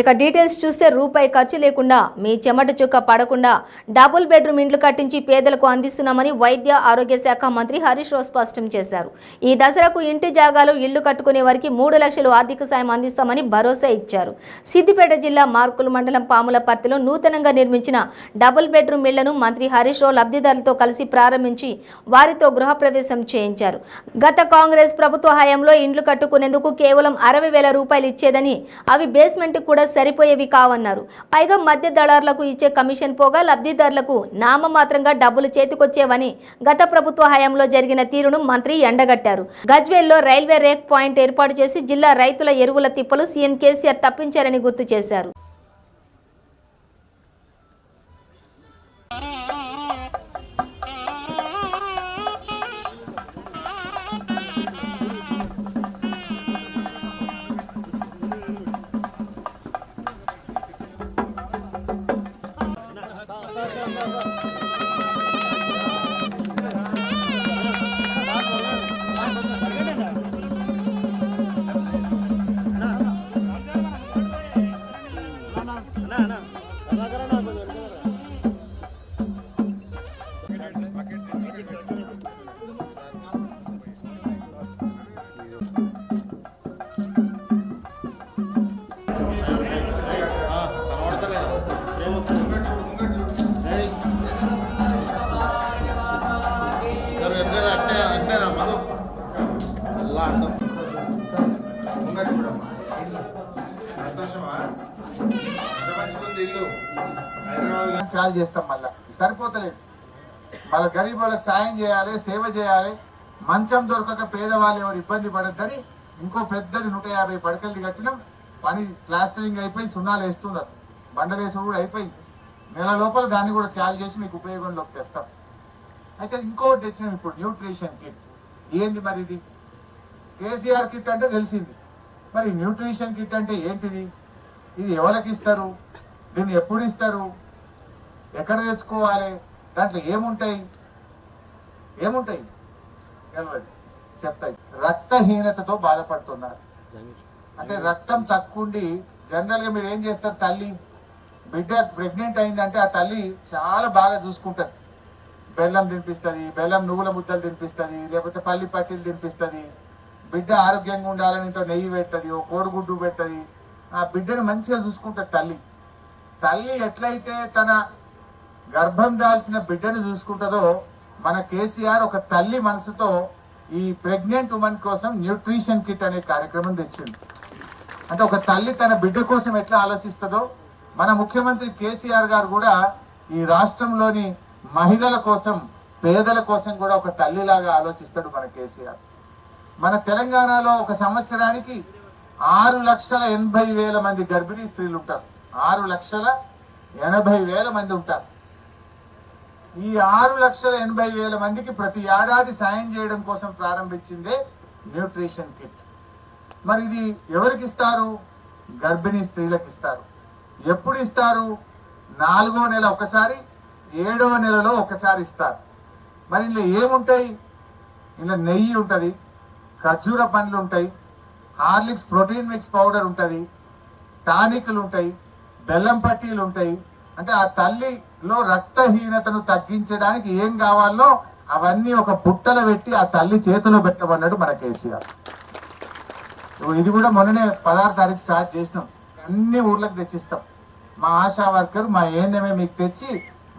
ఇక డీటెయిల్స్ చూస్తే రూపాయి ఖర్చు లేకుండా మీ చెమట చుక్క పడకుండా డబుల్ బెడ్రూమ్ ఇండ్లు కట్టించి పేదలకు అందిస్తున్నామని వైద్య ఆరోగ్య శాఖ మంత్రి హరీష్ రావు స్పష్టం చేశారు. ఈ దసరాకు ఇంటి జాగాలో ఇళ్ళు కట్టుకునే వారికి మూడు లక్షలు ఆర్థిక సాయం అందిస్తామని భరోసా ఇచ్చారు. సిద్దిపేట జిల్లా మార్కుల మండలం పాములపర్తిలో నూతనంగా నిర్మించిన డబుల్ బెడ్రూమ్ ఇళ్ళను మంత్రి హరీష్ రావు లబ్ధిదారులతో కలిసి ప్రారంభించి వారితో గృహప్రవేశం చేయించారు. గత కాంగ్రెస్ ప్రభుత్వ హయాంలో ఇండ్లు కట్టుకునేందుకు కేవలం అరవై వేల రూపాయలు ఇచ్చేదని అవి బేస్మెంట్ కూడా సరిపోయేవి కావన్నారు. పైగా మధ్య దళారులకు ఇచ్చే కమిషన్ పోగా లబ్ధిదారులకు నామమాత్రంగా డబ్బులు చేతికొచ్చేవని గత ప్రభుత్వ హయాంలో జరిగిన తీరును మంత్రి ఎండగట్టారు. గజ్వేల్లో రైల్వే రేక్ పాయింట్ ఏర్పాటు చేసి జిల్లా రైతుల ఎరువుల తిప్పలు సీఎం కేసీఆర్ తప్పించారని గుర్తు చేశారు. చాలు చేస్తాం మళ్ళా. సరిపోతలేదు. మళ్ళీ గరీబ్ వాళ్ళకి సాయం చేయాలి సేవ చేయాలి. మంచం దొరకక పేదవాళ్ళు ఎవరు ఇబ్బంది పడద్దని ఇంకో పెద్దది నూట యాభై పడకలది కట్టినాం. పని ప్లాస్టరింగ్ అయిపోయి సున్నాలు వేస్తున్నారు. బండలేసుడు కూడా అయిపోయింది. నెల లోపల దాన్ని కూడా చాలు చేసి మీకు ఉపయోగంలోకి తెస్తాం. అయితే ఇంకోటి తెచ్చినాం ఇప్పుడు న్యూట్రిషన్ కిట్. ఏంది మరి ఇది? కేసీఆర్ కిట్ అంటే తెలిసింది. మరి న్యూట్రిషన్ కిట్ అంటే ఏంటిది? ఇది ఎవరికి ఇస్తారు? దీన్ని ఎప్పుడు ఇస్తారు? ఎక్కడ తెచ్చుకోవాలి? దాంట్లో ఏముంటాయి? ఏముంటాయి? తెలియదు చెప్తాయి. రక్తహీనతతో బాధపడుతున్నారు. అంటే రక్తం తక్కువండి జనరల్గా మీరు ఏం చేస్తారు తల్లి? బిడ్డ ప్రెగ్నెంట్ అయిందంటే ఆ తల్లి చాలా బాగా చూసుకుంటుంది. బెల్లం తినిపిస్తుంది బెల్లం నువ్వుల ముద్దలు తినిపిస్తుంది లేకపోతే పల్లి పట్టీలు తినిపిస్తుంది. బిడ్డ ఆరోగ్యంగా ఉండాలని ఇంత నెయ్యి పెడుతుంది ఓ కోడిగుడ్డు పెడుతుంది. ఆ బిడ్డను మంచిగా చూసుకుంటుంది తల్లి. తల్లి ఎట్లయితే తన గర్భం దాల్చిన బిడ్డను చూసుకుంటుందో మన కేసీఆర్ ఒక తల్లి మనసుతో ఈ ప్రెగ్నెంట్ ఉమెన్ కోసం న్యూట్రిషన్ కిట్ అనే కార్యక్రమం తెచ్చింది అంటే ఒక తల్లి తన బిడ్డ కోసం ఎట్లా ఆలోచిస్తుందో మన ముఖ్యమంత్రి కేసీఆర్ గారు కూడా ఈ రాష్ట్రంలోని మహిళల కోసం పేదల కోసం కూడా ఒక తల్లిలాగా ఆలోచిస్తాడు మన కేసీఆర్. మన తెలంగాణలో ఒక సంవత్సరానికి ఆరు లక్షల ఎనభై వేల మంది గర్భిణీ స్త్రీలు ఉంటారు ఆరు లక్షల ఎనభై వేల మంది ఉంటారు. ఈ ఆరు లక్షల ఎనభై వేల మందికి ప్రతి ఏడాది సాయం చేయడం కోసం ప్రారంభించిందే న్యూట్రిషన్ కిట్. మరి ఇది ఎవరికి ఇస్తారు? గర్భిణీ స్త్రీలకు ఇస్తారు. ఎప్పుడు ఇస్తారు? నాలుగో నెల ఒకసారి ఏడవ నెలలో ఒకసారి ఇస్తారు. మరి ఇందులో ఏముంటాయి? ఇందులో నెయ్యి ఉంటుంది ఖర్జూర పండ్లు ఉంటాయి హార్లిక్స్ ప్రోటీన్ మిక్స్ పౌడర్ ఉంటుంది టానిక్లు ఉంటాయి బెల్లం పట్టీలు ఉంటాయి. అంటే ఆ తల్లిలో రక్తహీనతను తగ్గించడానికి ఏం కావాలో అవన్నీ ఒక బుట్టలో పెట్టి ఆ తల్లి చేతిలో పెట్టమన్నాడు మన కేసీఆర్. ఇది కూడా మొన్ననే పదహారు తారీఖు స్టార్ట్ చేసినాం. అన్ని ఊర్లకు తెచ్చిస్తాం. మా ఆశా వర్కర్ మా ఏందమే మీకు తెచ్చి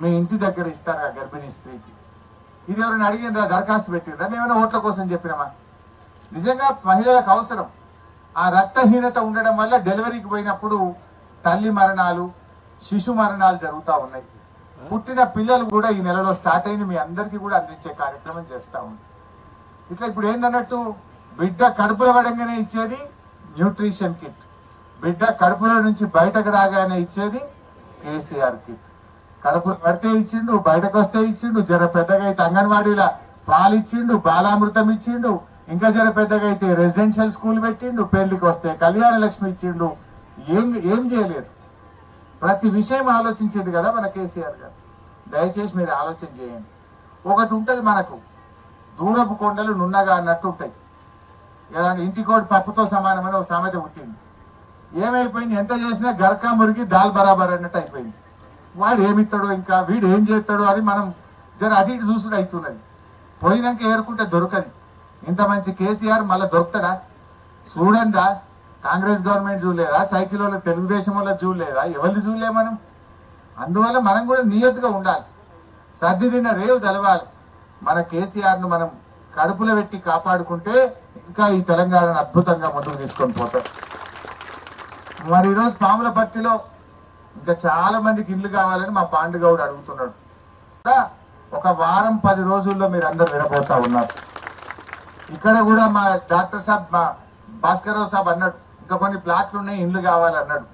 మీ ఇంటి దగ్గర ఇస్తారు ఆ గర్భిణీ స్త్రీకి? ఇది ఎవరైనా అడిగినరా దరఖాస్తు పెట్టినరా మేమైనా ఓట్ల కోసం చెప్పినామా? నిజంగా మహిళలకు అవసరం. ఆ రక్తహీనత ఉండడం వల్ల డెలివరీకి పోయినప్పుడు తల్లి మరణాలు శిశు మరణాలు జరుగుతూ ఉన్నాయి. పుట్టిన పిల్లలు కూడా ఈ నెలలో స్టార్ట్ అయింది. మీ అందరికీ కూడా అందించే కార్యక్రమం చేస్తా ఉంది. ఇట్లా ఇప్పుడు ఏందన్నట్టు బిడ్డ కడుపులో పడంగానే ఇచ్చేది న్యూట్రిషన్ కిట్. బిడ్డ కడుపులో నుంచి బయటకు రాగానే ఇచ్చేది కేసీఆర్ కిట్. కడుపు పడితే ఇచ్చిండు బయటకు వస్తే ఇచ్చిండు జర పెద్దగా అయితే అంగన్వాడీలా పాలు ఇచ్చిండు బాలామృతం ఇచ్చిండు ఇంకా జర పెద్దగా అయితే రెసిడెన్షియల్ స్కూల్ పెట్టిండు పెళ్ళికి వస్తే కళ్యాణ లక్ష్మి ఇచ్చిండు ఏం ఏం చేయలేదు. ప్రతి విషయం ఆలోచించేది కదా మన కేసీఆర్ గారు. దయచేసి మీరు ఆలోచన చేయండి. ఒకటి ఉంటుంది మనకు. దూరపు కొండలు నున్నగా అన్నట్టు ఉంటాయి. ఏదైనా ఇంటికోటి పప్పుతో సమానమని ఒక సామెత పుట్టింది. ఏమైపోయింది? ఎంత చేసినా గరకా మురిగి దాల్ బరాబర్ అన్నట్టు అయిపోయింది. వాడు ఏమిస్తాడో ఇంకా? వీడు ఏం చేస్తాడో అని మనం జర అటు ఇటు చూసుడు అవుతున్నది పోయినాక ఏరుకుంటే దొరకది. ఇంత మంచి కేసీఆర్ మళ్ళీ దొరుకుతాడా? చూడందా కాంగ్రెస్ గవర్నమెంట్ చూడలేదా? సైకిల్ వాళ్ళ తెలుగుదేశం వల్ల చూడలేదా? ఎవరిని చూడలే మనం? అందువల్ల మనం కూడా నియతగా ఉండాలి. సర్ది తిన్న రేవు తెలవాలి. మన కేసీఆర్ను మనం కడుపులో పెట్టి కాపాడుకుంటే ఇంకా ఈ తెలంగాణను అద్భుతంగా ముందుకు తీసుకొని పోతాం. మరి ఈరోజు పాములపర్తిలో ఇంకా చాలా మందికి ఇల్లు కావాలని మా పాండుగౌడ్ అడుగుతున్నాడు. ఒక వారం పది రోజుల్లో మీరు అందరు వినబోతా ఉన్నారు. ఇక్కడ కూడా మా డాక్టర్ సాబ్ మా భాస్కరరావు సాబ్ అన్నాడు. ఇంకా కొన్ని ప్లాట్లు ఉన్నాయి ఇండ్లు కావాలి అన్నాడు.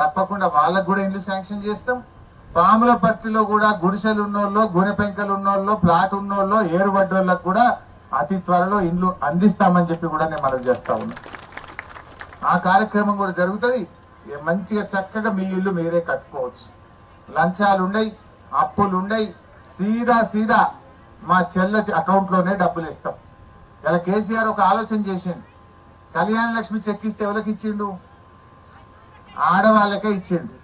తప్పకుండా వాళ్ళకు కూడా ఇండ్లు శాంక్షన్ చేస్తాం. పాములపర్తిలో కూడా గుడిసెలు ఉన్నోళ్ళు గునె పెంకలు ఉన్నోళ్ళు ప్లాట్ ఉన్నోళ్ళు ఏరుబడ్డోళ్ళకు కూడా అతి త్వరలో ఇండ్లు అందిస్తామని చెప్పి కూడా నేను మనవి చేస్తా ఉన్నా. ఆ కార్యక్రమం కూడా జరుగుతుంది. మంచిగా చక్కగా మీ ఇల్లు మీరే కట్టుకోవచ్చు. లంచాలు ఉండయి అప్పులు ఉండయి. సీదా సీదా మా చెల్ల అకౌంట్లోనే డబ్బులు ఇస్తాం. ఇలా కేసీఆర్ ఒక ఆలోచన చేసిండు. కళ్యాణ లక్ష్మి చెక్ ఇస్తే ఎవరికి ఇచ్చిండు? ఆడవాళ్ళకే ఇచ్చిండు.